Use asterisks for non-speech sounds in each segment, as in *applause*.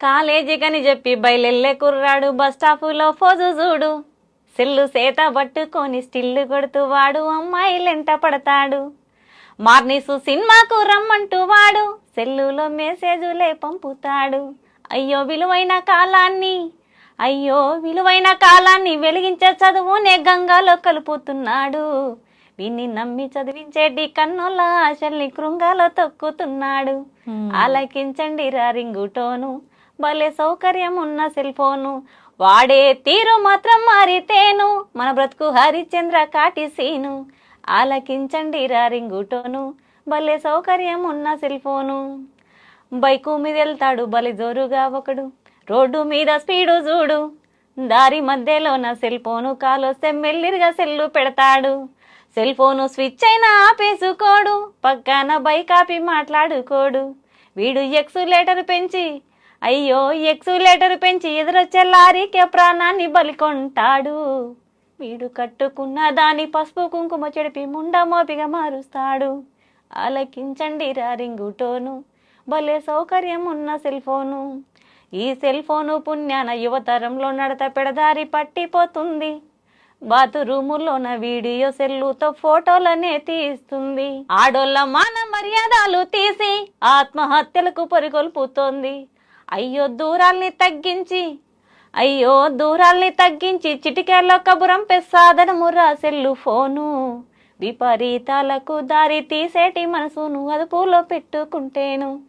కాలేజీకని చెప్పి బయలెల్లే కుర్రాడు బస్ స్టాపులో ఫోజు చూడు సెల్లు సేత పట్టుకొని స్టిల్లు కొడుతూ వాడు అమ్మాయిలెంట పడతాడు. మార్నిసు సినిమాకు రమ్మంటూ వాడు సెల్లులో మెసేజులే పంపుతాడు. అయ్యో విలువైన కాలాన్ని అయ్యో విలువైన కాలాన్ని వెలిగించే చదువునే గంగాలో కలుపుతున్నాడు. వీన్ని నమ్మి చదివించేటి కన్నుల ఆశల్ని కృంగాలో తొక్కుతున్నాడు. ఆలకించండి రా రింగుటోను భలే సౌకర్యం ఉన్న సెల్ ఫోను. వాడే తీరు మాత్రం మారితేను. మన బ్రతుకు హరిచంద్ర కాటిసీను ఆలకించండి రారింగుటోను భలే సౌకర్యం ఉన్న సెల్ ఫోను. బైకు మీద వెళ్తాడు బలి జోరుగా ఒకడు. రోడ్డు మీద స్పీడు చూడు దారి మధ్యలో నా సెల్ ఫోను కాలొస్తే మెల్లిరిగా సెల్లు పెడతాడు. సెల్ ఫోను స్విచ్ అయినా ఆపేసుకోడు. పక్కన బైక్ ఆపి మాట్లాడుకోడు. వీడు ఎక్సులేటర్ పెంచి అయ్యో ఎక్సులేటర్ పెంచి ఎదురొచ్చే లారీకే ప్రాణాన్ని బలికొంటాడు వీడు కట్టుకున్న దాని పసుపు కుంకుమ చెడిపి ముండ మోపిగా మారుస్తాడు. ఆలకించండి రారింగు టోను భలే సౌకర్యం ఉన్న సెల్ ఫోను ఈ సెల్ ఫోను పుణ్యాన యువతరంలో నడత పెడదారి పట్టిపోతుంది. బాతురూములోన వీడియో సెల్లుతో ఫోటోలనే తీస్తుంది. ఆడోళ్ళ మాన మర్యాదలు తీసి ఆత్మహత్యలకు పరిగొల్పుతోంది. అయ్యో దూరాల్ని తగ్గించి అయ్యో దూరాల్ని తగ్గించి చిటికేలో కబురం పెసాదనము సెల్లు ఫోను. విపరీతాలకు దారి తీసేటి మనసును అదుపులో పెట్టుకుంటేను.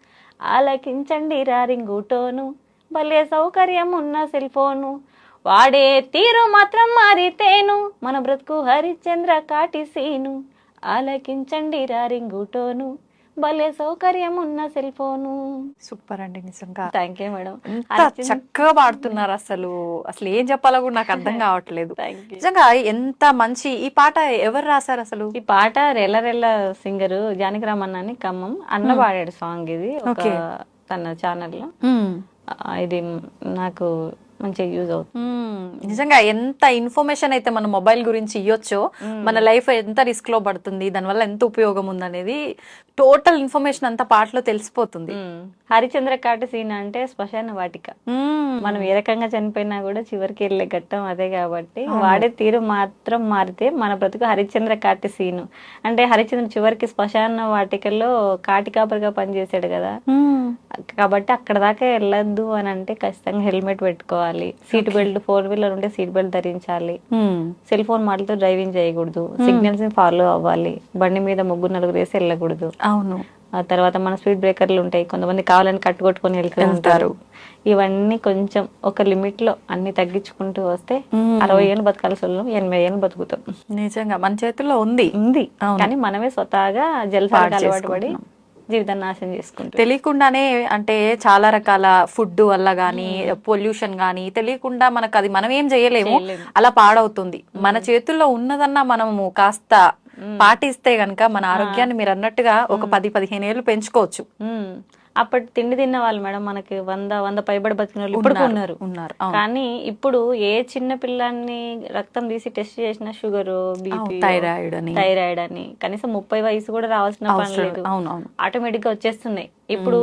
ఆలకించండి రారింగుటోను భలే సౌకర్యం ఉన్న సెల్ ఫోను. వాడే తీరు మాత్రం మారితేను. మన బ్రతుకు హరిశ్చంద్ర కాటిసీను ఆలకించండి రారింగుటోను భలే సౌకర్యం ఉన్న సెల్ ఫోను సూపర్ అండి నిజంగా. థ్యాంక్ యూ మేడం చక్కగా పాడుతున్నారు అసలు. అసలు ఏం చెప్పాలో కూడా నాకు అర్థం కావట్లేదు. *laughs* నిజంగా ఎంత మంచి ఈ పాట ఎవరు రాశారు అసలు? ఈ పాట రెల్ల రెల్ల సింగరు జానకిరామన్న అని ఖమ్మం. అన్న పాడాడు సాంగ్ ఇది. ఒక Okay. తన ఛానల్లో ఇది నాకు మంచిగా యూజ్ అవుతుంది. నిజంగా ఎంత ఇన్ఫర్మేషన్ అయితే మన మొబైల్ గురించి ఇవ్వచ్చో మన లైఫ్ ఎంత రిస్క్లో పడుతుంది దానివల్ల ఎంత ఉపయోగం ఉందనేది టోటల్ ఇన్ఫర్మేషన్ అంతా పాటలో తెలిసిపోతుంది. హరిచంద్ర కాట సీన్ అంటే శ్మశాన వాటిక. మనం ఏ రకంగా చనిపోయినా కూడా చివరికి వెళ్ళే ఘట్టం అదే కాబట్టి వాడే తీరు మాత్రం మారితే మన బ్రతుకు హరిశ్చంద్ర కాటి సీను అంటే హరిశ్చంద్ర చివరికి శ్మశాన వాటికల్లో కాటి కాపరిగా పనిచేశాడు కదా. కాబట్టి అక్కడ దాకా వెళ్ళొద్దు అని అంటే ఖచ్చితంగా హెల్మెట్ పెట్టుకోవాలి సీట్ బెల్ట్ ఫోర్ వీలర్ ఉంటే సీట్ బెల్ట్ ధరించాలి. మ్మ్. సెల్ ఫోన్ మాటలతో డ్రైవింగ్ చేయకూడదు. సిగ్నల్స్ని ఫాలో అవ్వాలి. బండి మీద ముగ్గురు నలుగురు వేసి వెళ్ళకూడదు. అవును. ఆ తర్వాత మన స్పీడ్ బ్రేకర్లు ఉంటాయి. కొంతమంది కావాలని కట్టుకొట్టుకొని వెళ్తూ ఉంటారు. ఇవన్నీ కొంచెం ఒక లిమిట్లో అన్ని తగ్గించుకుంటూ వస్తే మ్మ్. అరవై ఏళ్ళు బతకాల్సి వాళ్ళం ఎనభై ఏళ్ళు బతుకుతాం. నిజంగా మన చేతుల్లో ఉంది. ఉంది. కానీ మనమే స్వతహాగా జలసాలకు అలవాటు పడి. జీవితాన్ని నాశనం చేసుకుంటాం తెలియకుండానే అంటే చాలా రకాల ఫుడ్ వల్ల గానీ పొల్యూషన్ గానీ తెలియకుండా మనకు అది మనం ఏం చేయలేము. అలా పాడవుతుంది. మన చేతుల్లో ఉన్నదన్నా మనము కాస్త పాటిస్తే గనక మన ఆరోగ్యాన్ని మీరు అన్నట్టుగా ఒక పది పదిహేను ఏళ్ళు పెంచుకోవచ్చు. అప్పటి తిండి తిన్న వాళ్ళు మేడం మనకి వంద వంద పైబడి బతికిన వాళ్ళు ఇప్పుడు ఉన్నారు ఉన్నారు. కానీ ఇప్పుడు ఏ చిన్న పిల్లాన్ని రక్తం తీసి టెస్ట్ చేసినా షుగర్ బీపీ థైరాయిడ్ అని. థైరాయిడ్ అని. కనీసం ముప్పై వయసు కూడా రావాల్సిన పని లేదు. ఆటోమేటిక్గా వచ్చేస్తున్నాయి. ఇప్పుడు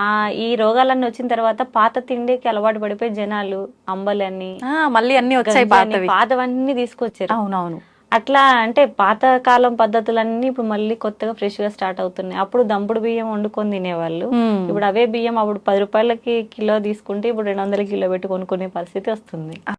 ఆ ఈ రోగాలన్నీ వచ్చిన తర్వాత పాత తిండికి అలవాటు పడిపోయి జనాలు అంబలని ఆ, మళ్ళీ అన్ని వచ్చాయి పాతవన్నీ తీసుకొచ్చారు. అవునవును. అట్లా అంటే పాతకాలం పద్ధతులన్నీ ఇప్పుడు మళ్ళీ కొత్తగా ఫ్రెష్గా స్టార్ట్ అవుతున్నాయి. అప్పుడు దంపుడు బియ్యం వండుకొని తినేవాళ్ళు. ఇప్పుడు అవే బియ్యం అప్పుడు పది రూపాయలకి కిలో తీసుకుంటే ఇప్పుడు రెండు వందల కిలో పెట్టి కొనుక్కునే పరిస్థితి వస్తుంది.